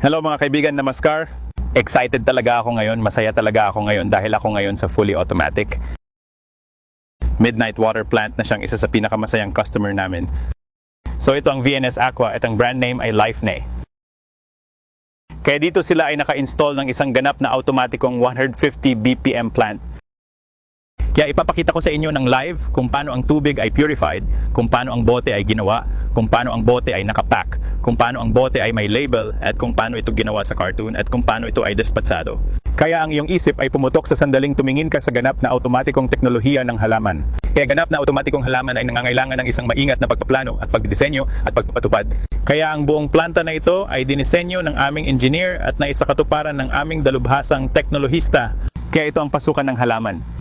Hello mga kaibigan, namaskar. Excited talaga ako ngayon, masaya talaga ako ngayon dahil ako ngayon sa fully automatic. Midnight Water Plant na siyang isa sa pinakamasayang customer namin. So ito ang VNS Aqua at ang brand name ay LifeNay. Kaya dito sila ay naka-install ng isang ganap na automatikong 150 BPM plant kaya ipapakita ko sa inyo ng live kung paano ang tubig ay purified, kung paano ang bote ay ginawa, kung paano ang bote ay nakapack, kung paano ang bote ay may label, at kung paano ito ginawa sa cartoon, at kung paano ito ay despatsado. Kaya ang iyong isip ay pumutok sa sandaling tumingin ka sa ganap na automatikong teknolohiya ng halaman. Kaya ganap na automatikong halaman ay nangangailangan ng isang maingat na pagpaplano at pagdisenyo at pagpapatupad. Kaya ang buong planta na ito ay dinisenyo ng aming engineer at naisakatuparan ng aming dalubhasang teknolohista. Kaya ito ang pasukan ng halaman.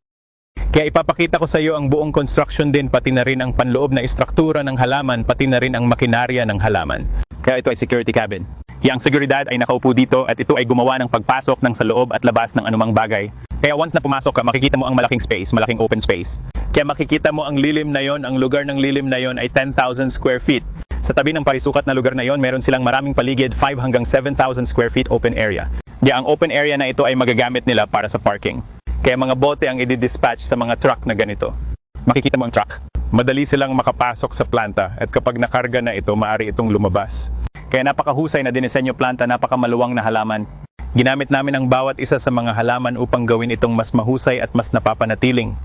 Kaya ipapakita ko sa iyo ang buong construction din pati na rin ang panloob na istruktura ng halaman pati na rin ang makinarya ng halaman. Kaya ito ay security cabin. Yang seguridad ay nakaupo dito at ito ay gumawa ng pagpasok ng sa loob at labas ng anumang bagay. Kaya once na pumasok ka, makikita mo ang malaking space, malaking open space. Kaya makikita mo ang lilim na yon, ang lugar ng lilim na yon ay 10,000 square feet. Sa tabi ng parisukat na lugar na yon, meron silang maraming paligid, 5 hanggang 7,000 square feet open area. Kaya ang open area na ito ay magagamit nila para sa parking. Kaya mga bote ang i-dispatch sa mga truck na ganito. Makikita mo ang truck. Madali silang makapasok sa planta at kapag nakarga na ito, maaari itong lumabas. Kaya napakahusay na dinisenyo planta, napakamaluwang na halaman. Ginamit namin ang bawat isa sa mga halaman upang gawin itong mas mahusay at mas napapanatiling.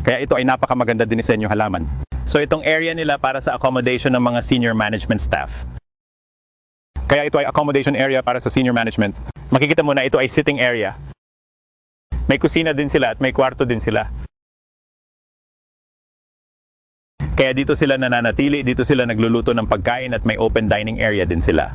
Kaya ito ay napakamaganda dinisenyo halaman. So itong area nila para sa accommodation ng mga senior management staff. Kaya ito ay accommodation area para sa senior management. Makikita mo na ito ay sitting area. May kusina din sila at may kwarto din sila. Kaya dito sila nananatili, dito sila nagluluto ng pagkain at may open dining area din sila.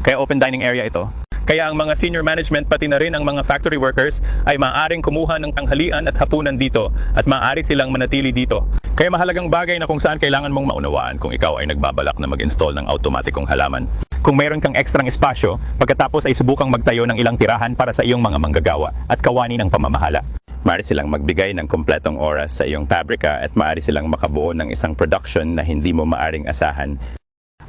Kaya open dining area ito. Kaya ang mga senior management pati na rin ang mga factory workers ay maaaring kumuha ng tanghalian at hapunan dito at maaari silang manatili dito. Kaya mahalagang bagay na kung saan kailangan mong maunawaan kung ikaw ay nagbabalak na mag-install ng automatikong halaman. Kung mayroon kang ekstrang espasyo, pagkatapos ay subukang magtayo ng ilang tirahan para sa iyong mga manggagawa at kawani ng pamamahala. Maaari silang magbigay ng kompletong oras sa iyong pabrika at maaari silang makabuo ng isang production na hindi mo maaring asahan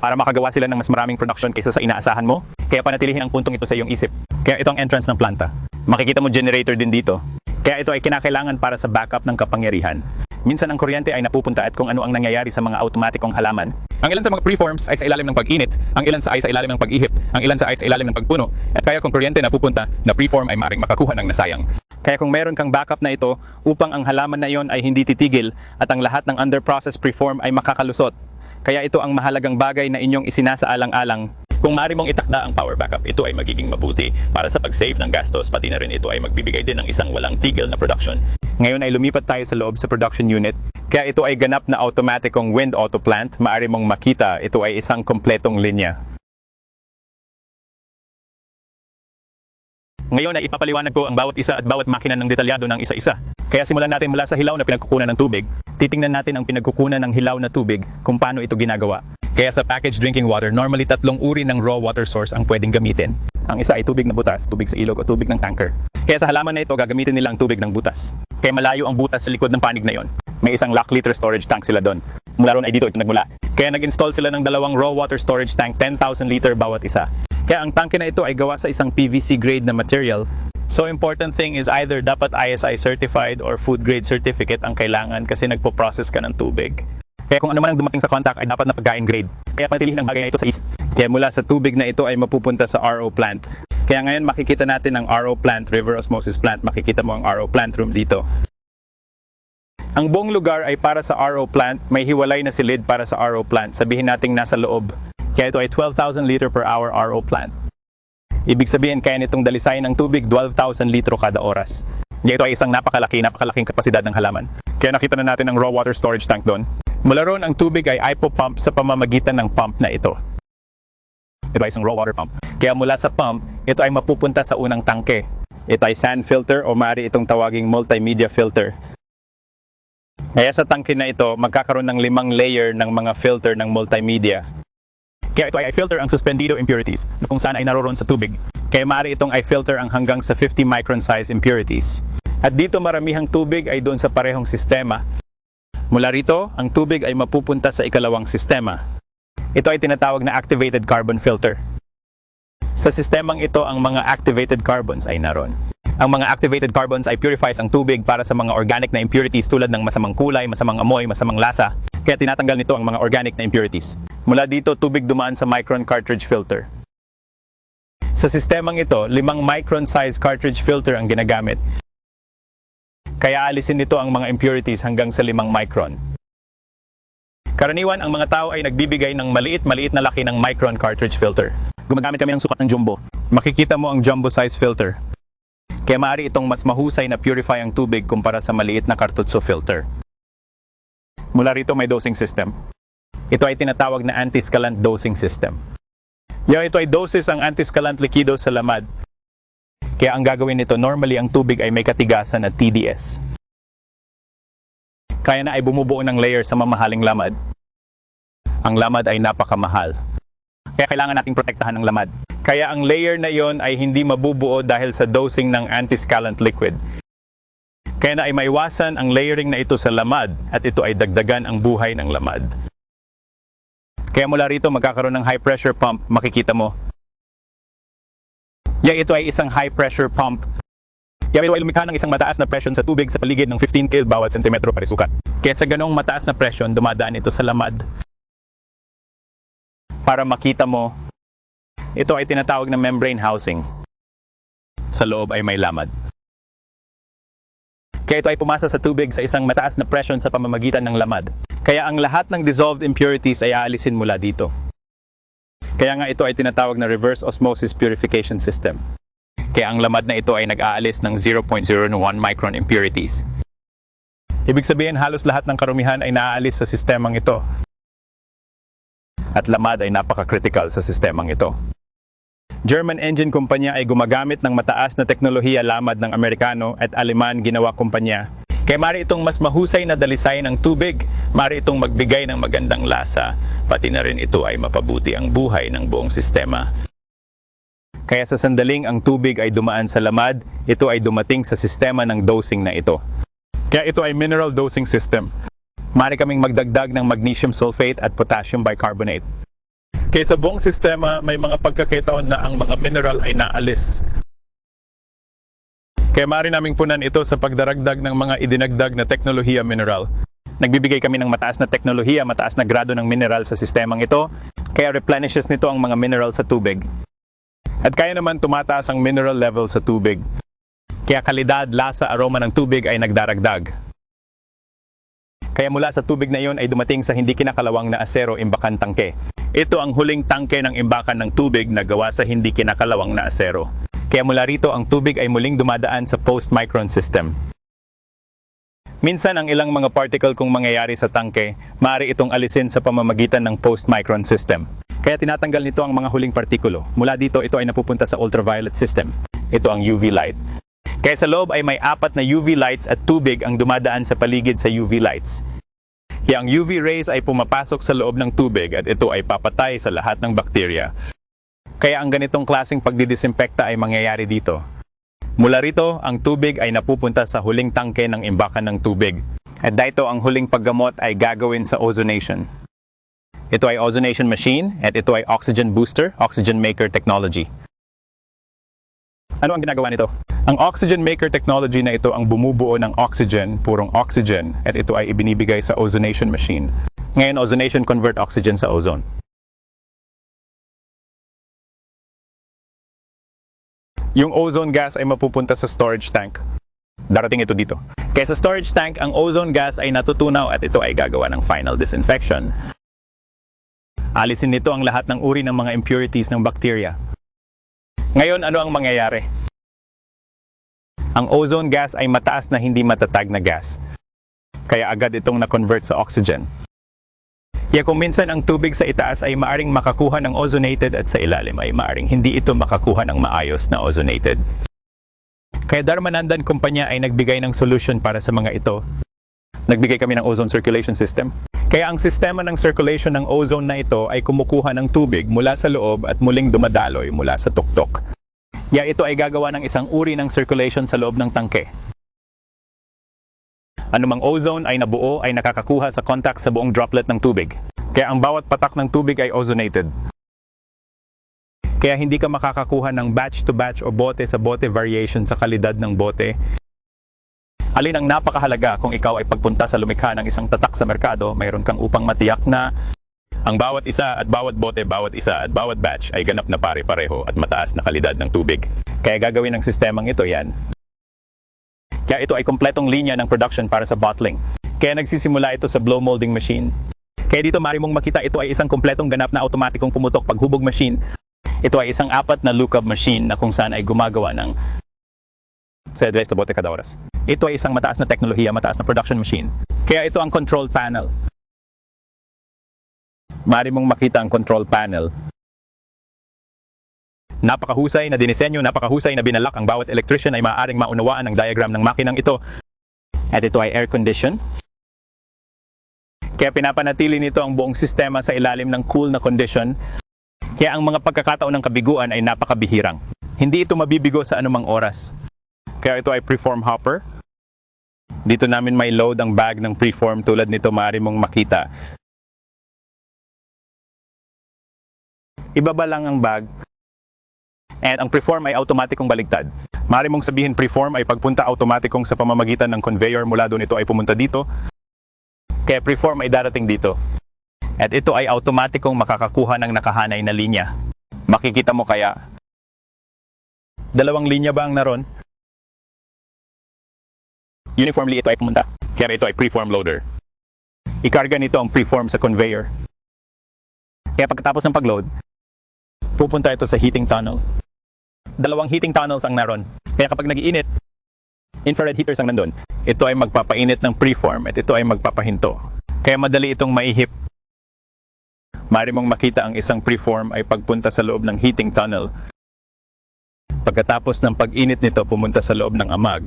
para makagawa sila ng mas maraming production kaysa sa inaasahan mo. Kaya panatilihin ang puntong ito sa iyong isip. Kaya ito ang entrance ng planta. Makikita mo generator din dito. Kaya ito ay kinakailangan para sa backup ng kapangyarihan. Minsan ang kuryente ay napupunta at kung ano ang nangyayari sa mga automatikong halaman. Ang ilan sa mga preforms ay sa ilalim ng pag-init, ang ilan sa ay sa ilalim ng pag-ihip, ang ilan sa ay sa ilalim ng pagpuno. At kaya kung kuryente napupunta, na preform ay maring makakuha ng nasayang. Kaya kung meron kang backup na ito upang ang halaman na iyon ay hindi titigil at ang lahat ng under process preform ay makakalusot. Kaya ito ang mahalagang bagay na inyong isinasaalang-alang kung maaari mong itakda ang power backup, ito ay magiging mabuti para sa pag-save ng gastos, pati na rin ito ay magbibigay din ng isang walang tigil na production. Ngayon ay lumipat tayo sa loob sa production unit. Kaya ito ay ganap na automatikong wind auto plant. Maaari mong makita, ito ay isang kompletong linya. Ngayon ay ipapaliwanag ko ang bawat isa at bawat makina ng detalyado ng isa-isa. Kaya simulan natin mula sa hilaw na pinagkukunan ng tubig. Titingnan natin ang pinagkukunan ng hilaw na tubig kung paano ito ginagawa. Kaya sa packaged drinking water, normally tatlong uri ng raw water source ang pwedeng gamitin. Ang isa ay tubig na butas, tubig sa ilog o tubig ng tanker. Kaya sa halaman na ito, gagamitin nila ang tubig ng butas. Kaya malayo ang butas sa likod ng panig na yon. May isang lakh liter storage tank sila doon. Mula ron ay dito ito nagmula. Kaya nag-install sila ng dalawang raw water storage tank, 10,000 liter bawat isa. Kaya ang tangke na ito ay gawa sa isang PVC grade na material. So important thing is either dapat ISI certified or food grade certificate ang kailangan kasi nagpo-process ka ng tubig. Kaya kung ano man ang dumating sa contact ay dapat na pagkain grade. Kaya panatilihin ang bagay na ito sa isip. Kaya mula sa tubig na ito ay mapupunta sa RO plant. Kaya ngayon makikita natin ang RO plant, river osmosis plant. Makikita mo ang RO plant room dito. Ang buong lugar ay para sa RO plant. May hiwalay na silid para sa RO plant. Sabihin nating nasa loob. Kaya ito ay 12,000 liter per hour RO plant. Ibig sabihin kaya nitong dalisayin ng tubig 12,000 litro kada oras. Kaya ito ay isang napakalaki, napakalaking kapasidad ng halaman. Kaya nakita na natin ang raw water storage tank doon. Mula roon ang tubig ay ipopump sa pamamagitan ng pump na ito. Ito ay isang raw water pump. Kaya mula sa pump, ito ay mapupunta sa unang tangke. Ito ay sand filter o maaari itong tawaging multimedia filter. Kaya sa tangke na ito, magkakaroon ng limang layer ng mga filter ng multimedia. Kaya ito ay i-filter ang suspendido impurities na kung saan ay naroon sa tubig. Kaya maaari itong i-filter ang hanggang sa 50 micron size impurities. At dito maramihang tubig ay doon sa parehong sistema. Mula rito, ang tubig ay mapupunta sa ikalawang sistema. Ito ay tinatawag na activated carbon filter. Sa sistemang ito, ang mga activated carbons ay naroon. Ang mga activated carbons ay purifies ang tubig para sa mga organic na impurities tulad ng masamang kulay, masamang amoy, masamang lasa. Kaya tinatanggal nito ang mga organic na impurities. Mula dito, tubig dumaan sa micron cartridge filter. Sa sistemang ito, limang micron size cartridge filter ang ginagamit. Kaya alisin nito ang mga impurities hanggang sa limang micron. Karaniwan, ang mga tao ay nagbibigay ng maliit-maliit na laki ng micron cartridge filter. Gumagamit kami ng sukat ng jumbo. Makikita mo ang jumbo size filter. Kaya maaari itong mas mahusay na purify ang tubig kumpara sa maliit na kartutso filter. Mula rito may dosing system. Ito ay tinatawag na anti-scalant dosing system. Yung ito ay doses ang anti-scalant likido sa lamad. Kaya ang gagawin nito, normally ang tubig ay may katigasan at TDS. Kaya na ay bumubuo ng layer sa mamahaling lamad. Ang lamad ay napakamahal. Kaya kailangan nating protektahan ng lamad. Kaya ang layer na iyon ay hindi mabubuo dahil sa dosing ng anti-scalant liquid. Kaya na ay maiwasan ang layering na ito sa lamad at ito ay dagdagan ang buhay ng lamad. Kaya mula rito magkakaroon ng high pressure pump, makikita mo. Yeah, ito ay isang high pressure pump. Yeah, ito ay lumikha ng isang mataas na presyon sa tubig sa paligid ng 15 kil bawat sentimetro parisukat. Kaya sa ganong mataas na presyon, dumadaan ito sa lamad. Para makita mo, ito ay tinatawag na membrane housing. Sa loob ay may lamad. Kaya ito ay pumasa sa tubig sa isang mataas na presyon sa pamamagitan ng lamad. Kaya ang lahat ng dissolved impurities ay aalisin mula dito. Kaya nga ito ay tinatawag na reverse osmosis purification system. Kaya ang lamad na ito ay nag-aalis ng 0.01 micron impurities. Ibig sabihin halos lahat ng karumihan ay naaalis sa sistemang ito. At lamad ay napaka-critical sa sistemang ito. German engine kumpanya ay gumagamit ng mataas na teknolohiya lamad ng Amerikano at Aleman ginawa kumpanya. Kaya mari itong mas mahusay na dalisay ng tubig, mari itong magbigay ng magandang lasa, pati na rin ito ay mapabuti ang buhay ng buong sistema. Kaya sa sandaling ang tubig ay dumaan sa lamad, ito ay dumating sa sistema ng dosing na ito. Kaya ito ay mineral dosing system. Mari kaming magdagdag ng magnesium sulfate at potassium bicarbonate. Kaya sa buong sistema, may mga pagkakataon na ang mga mineral ay naalis. Kaya maaari naming punan ito sa pagdaragdag ng mga idinagdag na teknolohiya mineral. Nagbibigay kami ng mataas na teknolohiya, mataas na grado ng mineral sa sistemang ito, kaya replenishes nito ang mga mineral sa tubig. At kaya naman tumataas ang mineral level sa tubig. Kaya kalidad, lasa, aroma ng tubig ay nagdaragdag. Kaya mula sa tubig na iyon ay dumating sa hindi kinakalawang na asero imbakan tangke. Ito ang huling tangke ng imbakan ng tubig na gawa sa hindi kinakalawang na asero. Kaya mula rito ang tubig ay muling dumadaan sa post-micron system. Minsan ang ilang mga particle kung mangyayari sa tangke, maaari itong alisin sa pamamagitan ng post-micron system. Kaya tinatanggal nito ang mga huling partikulo. Mula dito, ito ay napupunta sa ultraviolet system. Ito ang UV light. Kaya sa loob ay may apat na UV lights at tubig ang dumadaan sa paligid sa UV lights. Kaya ang UV rays ay pumapasok sa loob ng tubig at ito ay papatay sa lahat ng bakterya. Kaya ang ganitong klaseng pagdidisinfekta ay mangyayari dito. Mula rito, ang tubig ay napupunta sa huling tangke ng imbakan ng tubig. At dito ang huling paggamot ay gagawin sa ozonation. Ito ay ozonation machine at ito ay oxygen booster, oxygen maker technology. Ano ang ginagawa nito? Ang oxygen maker technology na ito ang bumubuo ng oxygen, purong oxygen, at ito ay ibinibigay sa ozonation machine. Ngayon, ozonation convert oxygen sa ozone. Yung ozone gas ay mapupunta sa storage tank. Darating ito dito. Kaya sa storage tank, ang ozone gas ay natutunaw at ito ay gagawa ng final disinfection. Alisin nito ang lahat ng uri ng mga impurities ng bacteria. Ngayon, ano ang mangyayari? Ang ozone gas ay mataas na hindi matatag na gas. Kaya agad itong na-convert sa oxygen. Kaya kung minsan ang tubig sa itaas ay maaring makakuha ng ozonated at sa ilalim ay maaring hindi ito makakuha ng maayos na ozonated. Kaya Dharmanandan Kumpanya ay nagbigay ng solution para sa mga ito. Nagbigay kami ng ozone circulation system. Kaya ang sistema ng circulation ng ozone na ito ay kumukuha ng tubig mula sa loob at muling dumadaloy mula sa tuktok. Kaya ito ay gagawa ng isang uri ng circulation sa loob ng tangke. Anumang ozone ay nabuo ay nakakakuha sa contact sa buong droplet ng tubig. Kaya ang bawat patak ng tubig ay ozonated. Kaya hindi ka makakakuha ng batch to batch o bote sa bote variation sa kalidad ng bote. Alin ang napakahalaga kung ikaw ay pagpunta sa lumikha ng isang tatak sa merkado, mayroon kang upang matiyak na ang bawat isa at bawat bote, bawat isa at bawat batch ay ganap na pare-pareho at mataas na kalidad ng tubig. Kaya gagawin ng sistemang ito yan. Kaya ito ay kompletong linya ng production para sa bottling. Kaya nagsisimula ito sa blow molding machine. Kaya dito mari mong makita ito ay isang kompletong ganap na automatikong pumutok paghubog machine. Ito ay isang apat na lookup machine na kung saan ay gumagawa ng sa bote kada oras. Ito ay isang mataas na teknolohiya, mataas na production machine. Kaya ito ang control panel. Mari mong makita ang control panel. Napakahusay na dinisenyo, napakahusay na binalak ang bawat electrician ay maaaring maunawaan ang diagram ng makinang ito. At ito ay air condition. Kaya pinapanatili nito ang buong sistema sa ilalim ng cool na condition. Kaya ang mga pagkakataon ng kabiguan ay napakabihirang. Hindi ito mabibigo sa anumang oras. Kaya ito ay preform hopper. Dito namin may load ang bag ng preform tulad nito maaari mong makita. Ibaba lang ang bag at ang preform ay automatikong baligtad. Maaari mong sabihin preform ay pagpunta automatikong sa pamamagitan ng conveyor mula doon ito ay pumunta dito. Kaya preform ay darating dito. At ito ay automatikong makakakuha ng nakahanay na linya. Makikita mo kaya dalawang linya ba ang naroon? Uniformly ito ay pumunta. Kaya ito ay preform loader. Ikarga nito ang preform sa conveyor. Kaya pagkatapos ng pagload, pupunta ito sa heating tunnel. Dalawang heating tunnels ang naroon. Kaya kapag nagiinit, infrared heaters ang nandun. Ito ay magpapainit ng preform at ito ay magpapahinto. Kaya madali itong maihip. Mari mong makita ang isang preform ay pagpunta sa loob ng heating tunnel. Pagkatapos ng pag-init nito pumunta sa loob ng amag.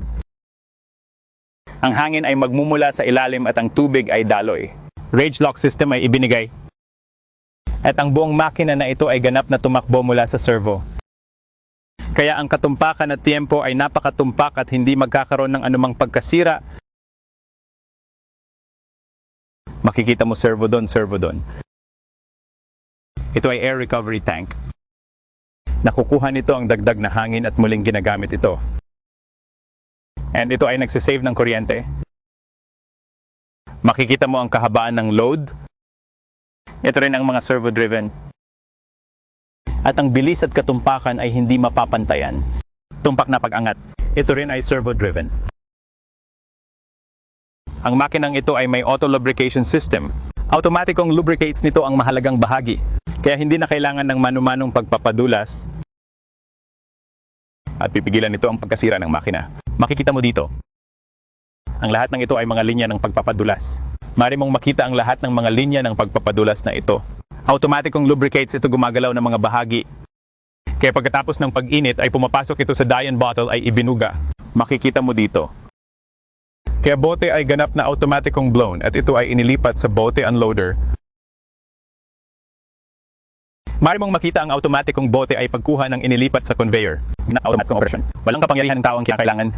Ang hangin ay magmumula sa ilalim at ang tubig ay daloy. Rage lock system ay ibinigay. At ang buong makina na ito ay ganap na tumakbo mula sa servo. Kaya ang katumpakan at tiempo ay napakatumpak at hindi magkakaroon ng anumang pagkasira. Makikita mo servo doon, servo doon. Ito ay air recovery tank. Nakukuha nito ang dagdag na hangin at muling ginagamit ito. And ito ay nagsisave ng kuryente. Makikita mo ang kahabaan ng load. Ito rin ang mga servo-driven. At ang bilis at katumpakan ay hindi mapapantayan. Tumpak na pag-angat. Ito rin ay servo-driven. Ang makinang ito ay may auto lubrication system. Automatikong lubricates nito ang mahalagang bahagi. Kaya hindi na kailangan ng manumanong pagpapadulas at pipigilan nito ang pagkasira ng makina. Makikita mo dito. Ang lahat ng ito ay mga linya ng pagpapadulas. Mari mong makita ang lahat ng mga linya ng pagpapadulas na ito. Automatikong lubricates ito gumagalaw ng mga bahagi. Kaya pagkatapos ng pag-init ay pumapasok ito sa Dian bottle ay ibinuga. Makikita mo dito. Kaya bote ay ganap na automatikong blown at ito ay inilipat sa bote unloader. Mari mong makita ang automatikong bote ay pagkuha ng inilipat sa conveyor na automatic operation. Walang kapangyarihan ng tao ang kinakailangan.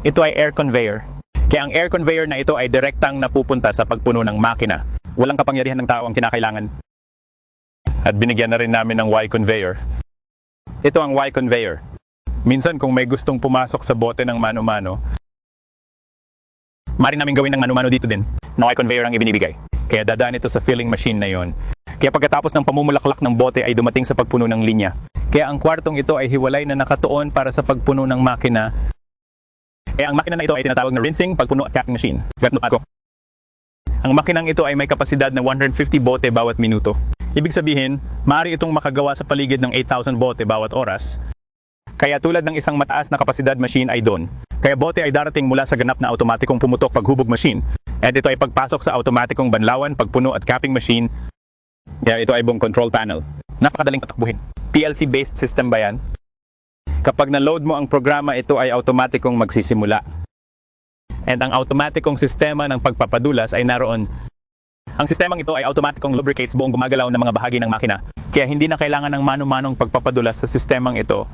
Ito ay air conveyor. Kaya ang air conveyor na ito ay direktang napupunta sa pagpuno ng makina. Walang kapangyarihan ng tao ang kinakailangan. At binigyan na rin namin ng Y conveyor. Ito ang Y conveyor. Minsan kung may gustong pumasok sa bote ng mano-mano, mari namin gawin ng mano-mano dito din na Y conveyor ang ibinibigay. Kaya dadaan ito sa filling machine na yon. Kaya pagkatapos ng pamumulaklak ng bote ay dumating sa pagpuno ng linya. Kaya ang kwartong ito ay hiwalay na nakatuon para sa pagpuno ng makina. Kaya ang makina na ito ay tinatawag na rinsing, pagpuno at capping machine. Ganito ako. Ang makinang ito ay may kapasidad na 150 bote bawat minuto. Ibig sabihin, maaari itong makagawa sa paligid ng 8,000 bote bawat oras. Kaya tulad ng isang mataas na kapasidad machine ay doon. Kaya bote ay darating mula sa ganap na automatikong pumutok paghubog machine. At ito ay pagpasok sa automatikong banlawan, pagpuno at capping machine. Kaya ito ay buong control panel. Napakadaling patakbuhin. PLC-based system ba yan? Kapag na-load mo ang programa, ito ay automatikong magsisimula. And ang automatikong sistema ng pagpapadulas ay naroon. Ang sistemang ito ay automatikong lubricates buong gumagalaw ng mga bahagi ng makina. Kaya hindi na kailangan ng mano-manong pagpapadulas sa sistemang ito.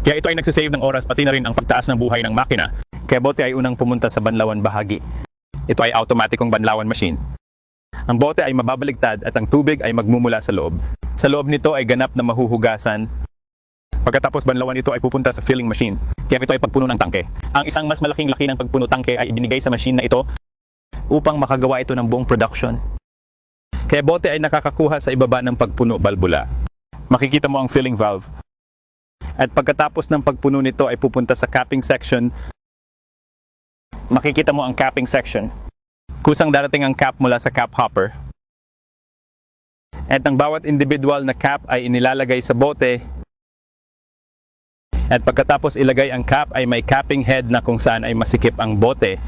Kaya ito ay nagsisave ng oras pati na rin ang pagtaas ng buhay ng makina. Kaya bote ay unang pumunta sa banlawan bahagi. Ito ay automatikong banlawan machine. Ang bote ay mababaligtad at ang tubig ay magmumula sa loob. Sa loob nito ay ganap na mahuhugasan. Pagkatapos banlawan ito ay pupunta sa filling machine. Kaya ito ay pagpuno ng tangke. Ang isang mas malaking laki ng pagpuno tangke ay ibinigay sa machine na ito upang makagawa ito ng buong production. Kaya bote ay nakakakuha sa ibaba ng pagpuno balbula. Makikita mo ang filling valve. At pagkatapos ng pagpuno nito ay pupunta sa capping section. Makikita mo ang capping section. Kusang darating ang cap mula sa cap hopper. At ang bawat individual na cap ay inilalagay sa bote. At pagkatapos ilagay ang cap ay may capping head na kung saan ay masikip ang bote.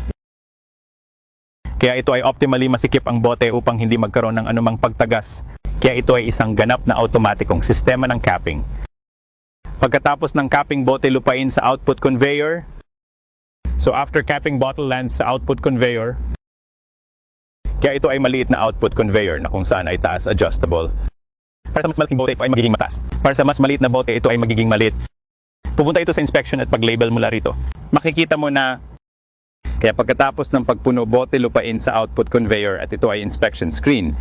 Kaya ito ay optimally masikip ang bote upang hindi magkaroon ng anumang pagtagas. Kaya ito ay isang ganap na automatikong sistema ng capping. Pagkatapos ng capping bote lupain sa output conveyor, so after capping bottle lands sa output conveyor, kaya ito ay maliit na output conveyor na kung saan ay taas adjustable. Para sa mas malaking bote, ito ay magiging mataas. Para sa mas maliit na bote, ito ay magiging maliit. Pupunta ito sa inspection at pag-label mula rito. Makikita mo na kaya pagkatapos ng pagpuno bote lupain sa output conveyor at ito ay inspection screen.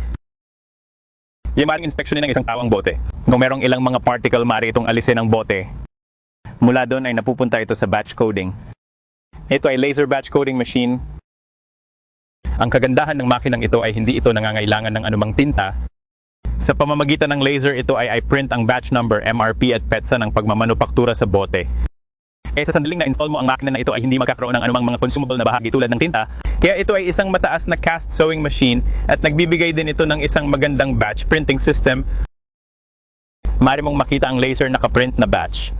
Yung maring inspection ng isang tawang bote. Kung merong ilang mga particle, maaari itong alisin ng bote. Mula doon ay napupunta ito sa batch coding. Ito ay laser batch coding machine. Ang kagandahan ng makinang ito ay hindi ito nangangailangan ng anumang tinta. Sa pamamagitan ng laser, ito ay i-print ang batch number, MRP at PETSA ng pagmamanupaktura sa bote. Kaya sa sandaling na install mo ang makina na ito ay hindi magkakaroon ng anumang mga consumable na bahagi tulad ng tinta. Kaya ito ay isang mataas na cast sewing machine at nagbibigay din ito ng isang magandang batch printing system. Maaari mong makita ang laser nakaprint na batch.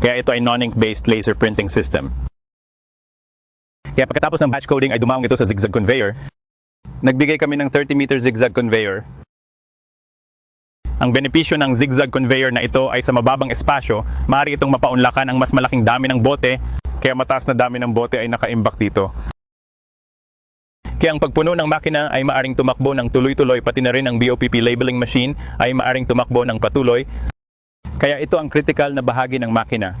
Kaya ito ay non-ink based laser printing system. Kaya pagkatapos ng batch coding ay dumawang ito sa zigzag conveyor. Nagbigay kami ng 30 meter zigzag conveyor ang benepisyo ng zigzag conveyor na ito ay sa mababang espasyo, maaari itong mapaunlakan ang mas malaking dami ng bote, kaya mataas na dami ng bote ay nakaimbak dito. Kaya ang pagpuno ng makina ay maaring tumakbo ng tuloy-tuloy pati na rin ang BOPP labeling machine ay maaring tumakbo ng patuloy. Kaya ito ang critical na bahagi ng makina.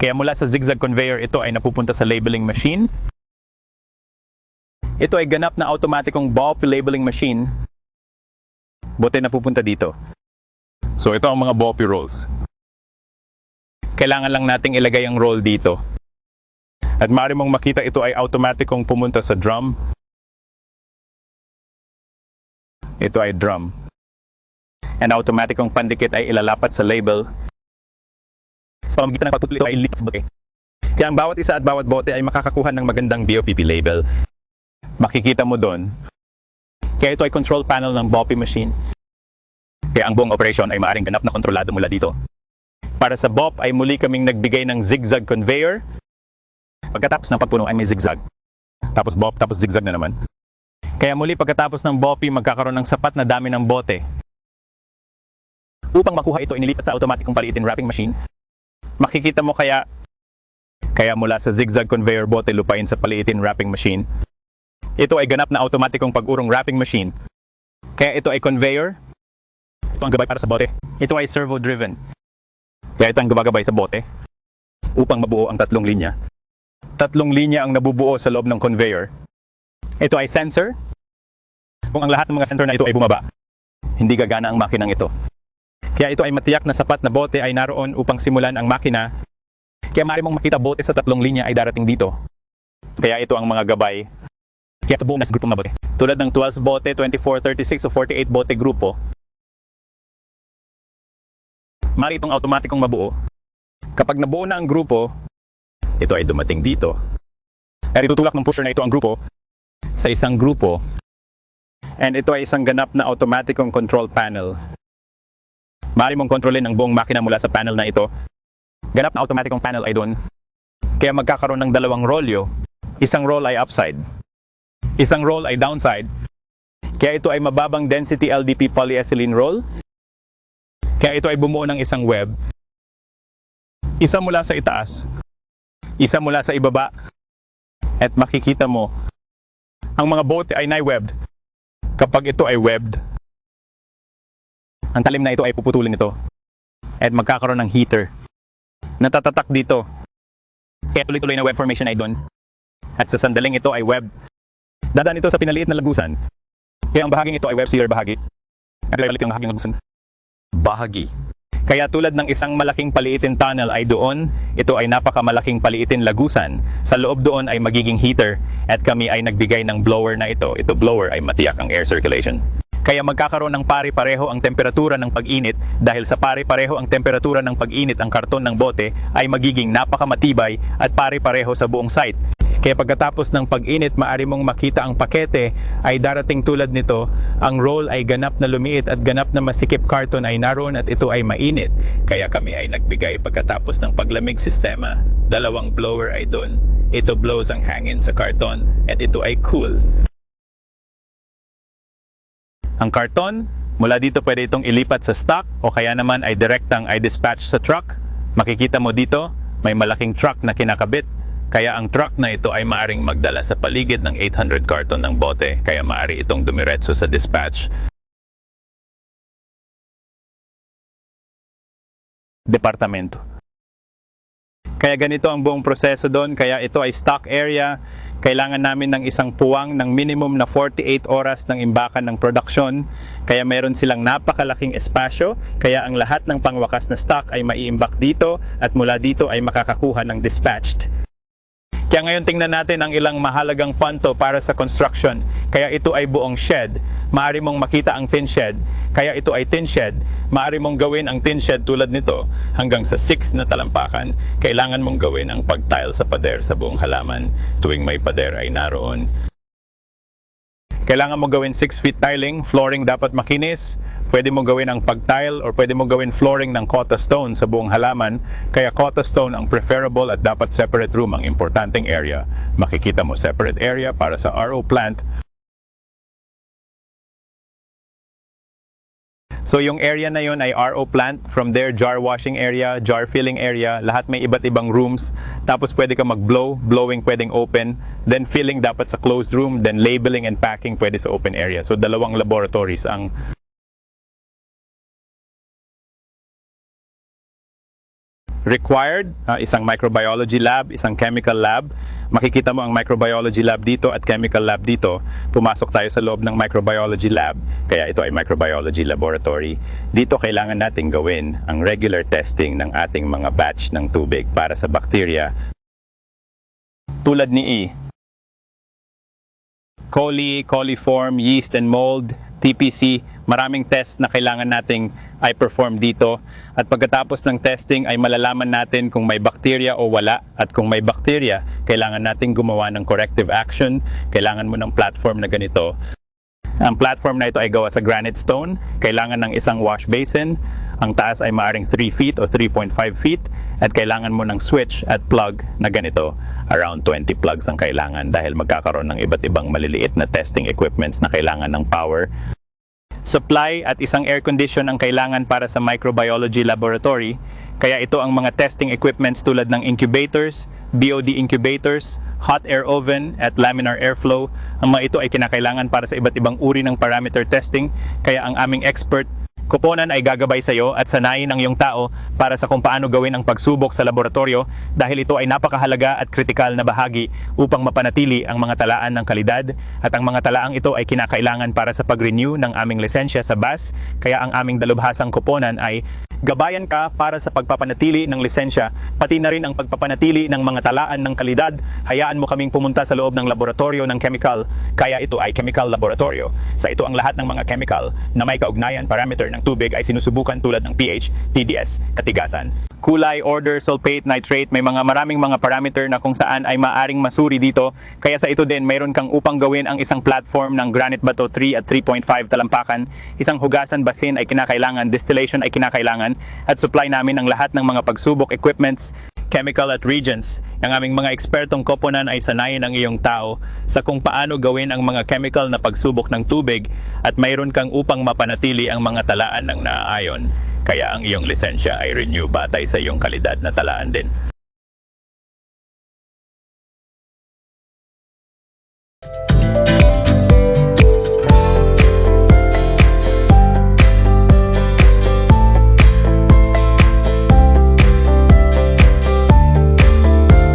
Kaya mula sa zigzag conveyor ito ay napupunta sa labeling machine. Ito ay ganap na automatikong BOPP labeling machine bote na pupunta dito. So ito ang mga boppy rolls. Kailangan lang nating ilagay ang roll dito. At maaari mong makita ito ay automatikong pumunta sa drum. Ito ay drum. And automatikong pandikit ay ilalapat sa label. Sa pamagitan ng pagputol ito ay lips bote. Kaya ang bawat isa at bawat bote ay makakakuha ng magandang BOPP label. Makikita mo doon kaya ito ay control panel ng Boppy machine. Kaya ang buong operation ay maaring ganap na kontrolado mula dito. Para sa BOP ay muli kaming nagbigay ng zigzag conveyor. Pagkatapos ng pagpuno ay may zigzag. Tapos BOP, tapos zigzag na naman. Kaya muli pagkatapos ng BOPy magkakaroon ng sapat na dami ng bote. Upang makuha ito, inilipat sa automatikong paliitin wrapping machine. Makikita mo kaya kaya mula sa zigzag conveyor bote lupain sa paliitin wrapping machine. Ito ay ganap na automatikong pag-urong wrapping machine. Kaya ito ay conveyor. Ito ang gabay para sa bote. Ito ay servo-driven. Kaya ito ang gumagabay sa bote upang mabuo ang tatlong linya. Tatlong linya ang nabubuo sa loob ng conveyor. Ito ay sensor. Kung ang lahat ng mga sensor na ito ay bumaba, hindi gagana ang makinang ito. Kaya ito ay matiyak na sapat na bote ay naroon upang simulan ang makina. Kaya maaari mong makita bote sa tatlong linya ay darating dito. Kaya ito ang mga gabay kaya ito buong nasa grupong mabote. Tulad ng 12 bote, 24, 36 o 48 bote grupo, mari itong automatikong mabuo. Kapag nabuo na ang grupo, ito ay dumating dito. At itutulak ng pusher na ito ang grupo sa isang grupo. And ito ay isang ganap na automatikong control panel. Mari mong kontrolin ang buong makina mula sa panel na ito. Ganap na automatikong panel ay doon. Kaya magkakaroon ng dalawang rolyo. Isang roll ay upside. Isang roll ay downside. Kaya ito ay mababang density LDP polyethylene roll. Kaya ito ay bumuo ng isang web. Isa mula sa itaas. Isa mula sa ibaba. At makikita mo, ang mga bote ay na-webbed. Kapag ito ay webbed, ang talim na ito ay puputulin ito. At magkakaroon ng heater. Natatatak dito. Kaya tuloy-tuloy na web formation ay doon. At sa sandaling ito ay web Dadaan ito sa pinaliit na lagusan. Kaya ang bahaging ito ay web sealer bahagi. Ang reality ng bahaging lagusan. Bahagi. Kaya tulad ng isang malaking paliitin tunnel ay doon, ito ay napakamalaking paliitin lagusan. Sa loob doon ay magiging heater at kami ay nagbigay ng blower na ito. Ito blower ay matiyak ang air circulation. Kaya magkakaroon ng pari-pareho ang temperatura ng pag-init dahil sa pari-pareho ang temperatura ng pag-init ang karton ng bote ay magiging napakamatibay at pari-pareho sa buong site. Kaya pagkatapos ng pag-init, maari mong makita ang pakete ay darating tulad nito. Ang roll ay ganap na lumiit at ganap na masikip karton ay naroon at ito ay mainit. Kaya kami ay nagbigay pagkatapos ng paglamig sistema. Dalawang blower ay doon. Ito blows ang hangin sa karton at ito ay cool. Ang karton, mula dito pwede itong ilipat sa stock o kaya naman ay direktang ay dispatch sa truck. Makikita mo dito, may malaking truck na kinakabit. Kaya ang truck na ito ay maaring magdala sa paligid ng 800 karton ng bote. Kaya maari itong dumiretso sa dispatch. Departamento. Kaya ganito ang buong proseso doon. Kaya ito ay stock area. Kailangan namin ng isang puwang ng minimum na 48 oras ng imbakan ng production. Kaya meron silang napakalaking espasyo. Kaya ang lahat ng pangwakas na stock ay maiimbak dito at mula dito ay makakakuha ng dispatched. Kaya ngayon tingnan natin ang ilang mahalagang punto para sa construction. Kaya ito ay buong shed. Maari mong makita ang tin shed. Kaya ito ay tin shed. Maari mong gawin ang tin shed tulad nito hanggang sa 6 na talampakan. Kailangan mong gawin ang pagtile sa pader sa buong halaman. Tuwing may pader ay naroon. Kailangan mo gawin 6 feet tiling, flooring dapat makinis. Pwede mo gawin ang pag-tile or pwede mo gawin flooring ng Cota stone sa buong halaman. Kaya Cota stone ang preferable at dapat separate room ang importanteng area. Makikita mo separate area para sa RO plant. So yung area na yon ay RO plant. From there, jar washing area, jar filling area. Lahat may iba't ibang rooms. Tapos pwede ka mag-blow. Blowing pwedeng open. Then filling dapat sa closed room. Then labeling and packing pwede sa open area. So dalawang laboratories ang required, ah, isang microbiology lab, isang chemical lab. Makikita mo ang microbiology lab dito at chemical lab dito. Pumasok tayo sa loob ng microbiology lab, kaya ito ay microbiology laboratory. Dito kailangan nating gawin ang regular testing ng ating mga batch ng tubig para sa bacteria. Tulad ni E, coli, coliform, yeast and mold, TPC, maraming tests na kailangan nating ay perform dito. At pagkatapos ng testing ay malalaman natin kung may bacteria o wala. At kung may bacteria, kailangan nating gumawa ng corrective action. Kailangan mo ng platform na ganito. Ang platform na ito ay gawa sa granite stone. Kailangan ng isang wash basin. Ang taas ay maaring 3 feet o 3.5 feet. At kailangan mo ng switch at plug na ganito. Around 20 plugs ang kailangan dahil magkakaroon ng iba't ibang maliliit na testing equipments na kailangan ng power. Supply at isang air condition ang kailangan para sa microbiology laboratory. Kaya ito ang mga testing equipments tulad ng incubators, BOD incubators, hot air oven at laminar airflow. Ang mga ito ay kinakailangan para sa iba't ibang uri ng parameter testing. Kaya ang aming expert Kuponan ay gagabay sa iyo at sanayin ang iyong tao para sa kung paano gawin ang pagsubok sa laboratorio dahil ito ay napakahalaga at kritikal na bahagi upang mapanatili ang mga talaan ng kalidad at ang mga talaang ito ay kinakailangan para sa pag-renew ng aming lisensya sa BAS kaya ang aming dalubhasang kuponan ay gabayan ka para sa pagpapanatili ng lisensya pati na rin ang pagpapanatili ng mga talaan ng kalidad hayaan mo kaming pumunta sa loob ng laboratorio ng chemical kaya ito ay chemical laboratorio sa ito ang lahat ng mga chemical na may kaugnayan parameter ng tubig ay sinusubukan tulad ng pH, TDS, katigasan. Kulay, order, sulfate, nitrate, may mga maraming mga parameter na kung saan ay maaring masuri dito. Kaya sa ito din, mayroon kang upang gawin ang isang platform ng granite bato 3 at 3.5 talampakan. Isang hugasan basin ay kinakailangan, distillation ay kinakailangan, at supply namin ang lahat ng mga pagsubok equipments chemical at reagents. Ang aming mga ekspertong koponan ay sanayin ang iyong tao sa kung paano gawin ang mga chemical na pagsubok ng tubig at mayroon kang upang mapanatili ang mga talaan ng naaayon. Kaya ang iyong lisensya ay renew batay sa iyong kalidad na talaan din.